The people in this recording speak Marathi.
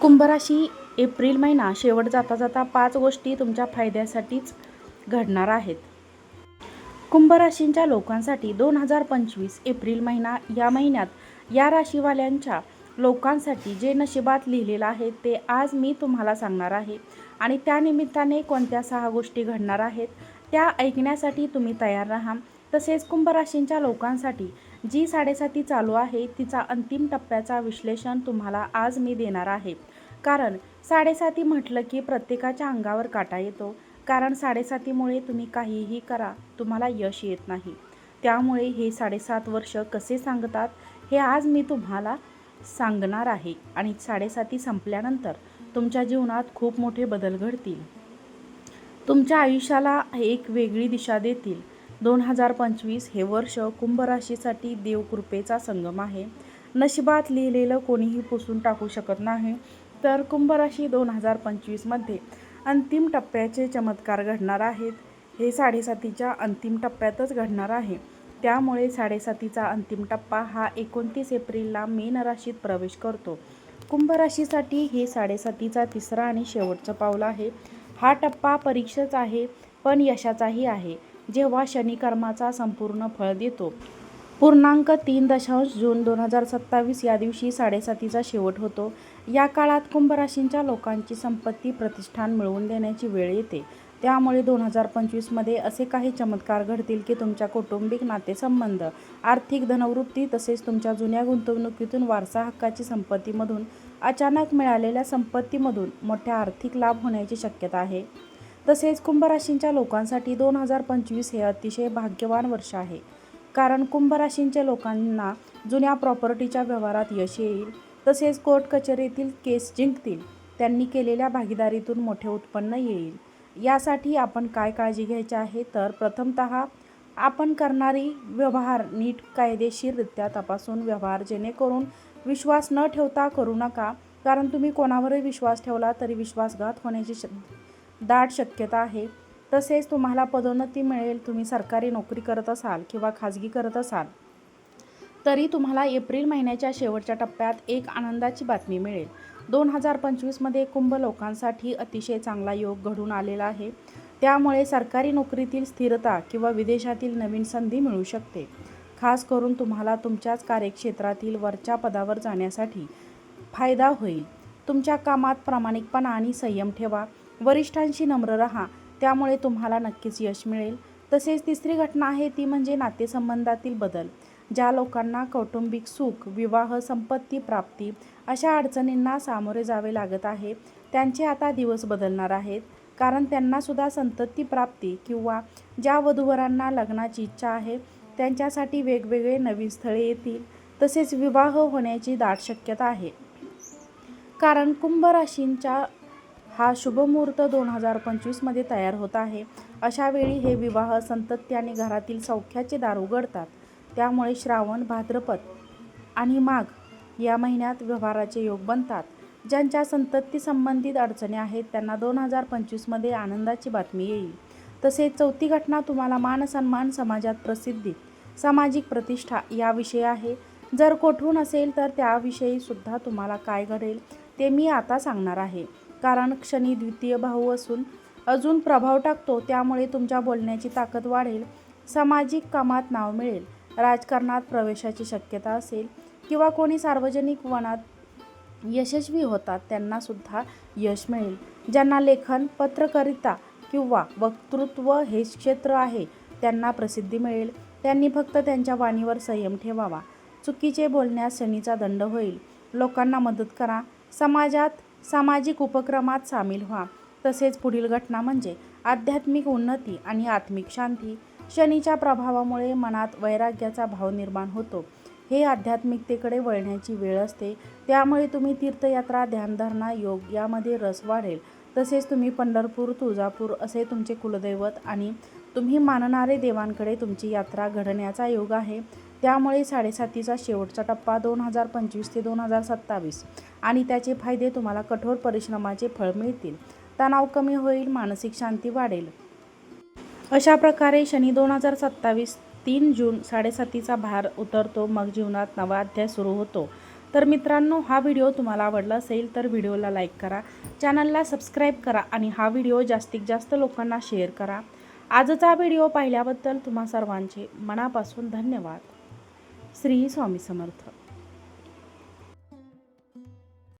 कुंभराशी एप्रिल महिना शेवट जाता जाता पाच गोष्टी तुमच्या फायद्यासाठीच घडणार आहेत. कुंभराशींच्या लोकांसाठी दोन हजार पंचवीस एप्रिल महिना या महिन्यात या राशीवाल्यांच्या लोकांसाठी जे नशिबात लिहिलेलं आहे ते आज मी तुम्हाला सांगणार आहे आणि त्यानिमित्ताने कोणत्या सहा गोष्टी घडणार आहेत त्या ऐकण्यासाठी तुम्ही तयार राहा. तसेच कुंभराशींच्या लोकांसाठी जी साडेसाती चालू आहे तिचा अंतिम टप्प्याचा विश्लेषण तुम्हाला आज मी देणार आहे. कारण साडेसाती म्हटलं की प्रत्येकाच्या अंगावर काटा येतो. कारण साडेसातीमुळे तुम्ही काहीही करा तुम्हाला यश येत नाही. त्यामुळे हे साडेसात वर्ष कसे सांगतात हे आज मी तुम्हाला सांगणार आहे. आणि साडेसाती संपल्यानंतर तुमच्या जीवनात खूप मोठे बदल घडतील. तुमच्या आयुष्याला एक वेगळी दिशा देतील. दोन हजार पंचवीस हे वर्ष कुंभ राशीसाठी देवकृपेचा संगम आहे. नशिबात लिहिलेलं कोणीही पुसून टाकू शकत नाही. तर कुंभ राशी दोन हजार पंचवीसमध्ये अंतिम टप्प्याचे चमत्कार घडणार आहेत. हे साडेसातीच्या अंतिम टप्प्यातच घडणार आहे. त्यामुळे साडेसातीचा अंतिम टप्पा हा एकोणतीस एप्रिलला मीन राशीत प्रवेश करतो. कुंभ राशीसाठी हे साडेसातीचा तिसरा आणि शेवटचं पाऊल आहे. हा टप्पा परीक्षेचा आहे पण यशाचाही आहे. जेव्हा शनिकर्माचा संपूर्ण फळ देतो. पूर्णांक तीन दशांश जून दोन हजार सत्तावीस या दिवशी साडेसातीचा शेवट होतो. या काळात कुंभ राशींच्या लोकांची संपत्ती प्रतिष्ठान मिळवून देण्याची वेळ येते. त्यामुळे दोन हजार पंचवीसमध्ये असे काही चमत्कार घडतील की तुमच्या कौटुंबिक नातेसंबंध आर्थिक धनवृत्ती तसेच तुमच्या जुन्या गुंतवणुकीतून वारसा हक्काची संपत्तीमधून अचानक मिळालेल्या संपत्तीमधून मोठ्या आर्थिक लाभ होण्याची शक्यता आहे. तसेच कुंभ राशींच्या लोकांसाठी दोन हजार पंचवीस हे अतिशय भाग्यवान वर्ष आहे. कारण कुंभ राशींच्या लोकांना जुन्या प्रॉपर्टीच्या व्यवहारात यश येईल तसेच कोर्ट कचेरीतील केस जिंकतील त्यांनी केलेल्या भागीदारीतून मोठे उत्पन्न येईल. यासाठी आपण काय काळजी घ्यायची आहे? तर प्रथमत आपण करणारी व्यवहार नीट कायदेशीररित्या तपासून व्यवहार जेणेकरून विश्वास न ठेवता करू नका. कारण तुम्ही कोणावरही विश्वास ठेवला तरी विश्वासघात होण्याची श दाट शक्यता आहे. तसेच तुम्हाला पदोन्नती मिळेल तुम्ही सरकारी नोकरी करत असाल किंवा खाजगी करत असाल. तरी तुम्हाला एप्रिल महिन्याच्या शेवटच्या टप्प्यात एक आनंदाची बातमी मिळेल. दोन हजार पंचवीसमध्ये कुंभ लोकांसाठी अतिशय चांगला योग घडून आलेला आहे. त्यामुळे सरकारी नोकरीतील स्थिरता किंवा विदेशातील नवीन संधी मिळू शकते. खास करून तुम्हाला तुमच्याच कार्यक्षेत्रातील वरच्या पदावर जाण्यासाठी फायदा होईल. तुमच्या कामात प्रामाणिकपणा आणि संयम ठेवा. वरिष्ठांशी नम्र राहा त्यामुळे तुम्हाला नक्कीच यश मिळेल. तसेच तिसरी घटना आहे ती म्हणजे नातेसंबंधातील बदल. ज्या लोकांना कौटुंबिक सुख विवाह संपत्ती प्राप्ती अशा अडचणींना सामोरे जावे लागत आहे त्यांचे आता दिवस बदलणार आहेत. कारण त्यांनासुद्धा संतती प्राप्ती किंवा ज्या वधूवरांना लग्नाची इच्छा आहे त्यांच्यासाठी वेगवेगळे नवीन स्थळे येतील. तसेच विवाह होण्याची दाट शक्यता आहे. कारण कुंभ राशींच्या हा शुभमुहूर्त दोन हजार पंचवीसमध्ये तयार होत आहे. अशावेळी हे विवाह संतत्ती आणि घरातील सौख्याचे दार उघडतात. त्यामुळे श्रावण भाद्रपद आणि माघ या महिन्यात व्यवहाराचे योग बनतात. ज्यांच्या संतती संबंधित अडचणी आहेत त्यांना दोन हजार पंचवीसमध्ये आनंदाची बातमी येईल. तसेच चौथी घटना तुम्हाला मानसन्मान समाजात प्रसिद्धी सामाजिक प्रतिष्ठा याविषयी आहे. जर कोठून असेल तर त्याविषयी सुद्धा तुम्हाला काय घडेल ते मी आता सांगणार आहे. कारण क्षणी द्वितीय भाऊ असून अजून प्रभाव टाकतो त्यामुळे तुमच्या बोलण्याची ताकद वाढेल सामाजिक कामात नाव मिळेल राजकारणात प्रवेशाची शक्यता असेल किंवा कोणी सार्वजनिक वनात यशस्वी होतात त्यांनासुद्धा यश मिळेल. ज्यांना लेखन पत्रकारिता किंवा वक्तृत्व हे क्षेत्र आहे त्यांना प्रसिद्धी मिळेल. त्यांनी फक्त त्यांच्या वाणीवर संयम ठेवावा. चुकीचे बोलण्यास शनीचा दंड होईल. लोकांना मदत करा. समाजात सामाजिक उपक्रमात सामील व्हा. तसेच पुढील घटना म्हणजे आध्यात्मिक उन्नती आणि आत्मिक शांती. शनीच्या प्रभावामुळे मनात वैराग्याचा भाव निर्माण होतो. हे आध्यात्मिकतेकडे वळण्याची वेळ असते. त्यामुळे तुम्ही तीर्थयात्रा ध्यानधारणा योग यामध्ये रस वाढेल. तसेच तुम्ही पंढरपूर तुळजापूर असे तुमचे कुलदैवत आणि तुम्ही मानणारे देवांकडे तुमची यात्रा घडण्याचा योग आहे. त्यामुळे साडेसातीचा शेवटचा टप्पा दोन हजार पंचवीस ते दोन हजार सत्तावीस. आणि त्याचे फायदे तुम्हाला कठोर परिश्रमाचे फळ मिळतील. तणाव कमी होईल मानसिक शांती वाढेल. अशा प्रकारे शनी दोन हजार सत्तावीस तीन जून साडेसातीचा भार उतरतो मग जीवनात नवा अध्याय सुरू होतो. तर मित्रांनो हा व्हिडिओ तुम्हाला आवडला असेल तर व्हिडिओला लाईक करा चॅनलला सबस्क्राईब करा आणि हा व्हिडिओ जास्तीत जास्त लोकांना शेअर करा. आजचा व्हिडिओ पाहिल्याबद्दल तुम्हा सर्वांचे मनापासून धन्यवाद. श्री स्वामी समर्थ.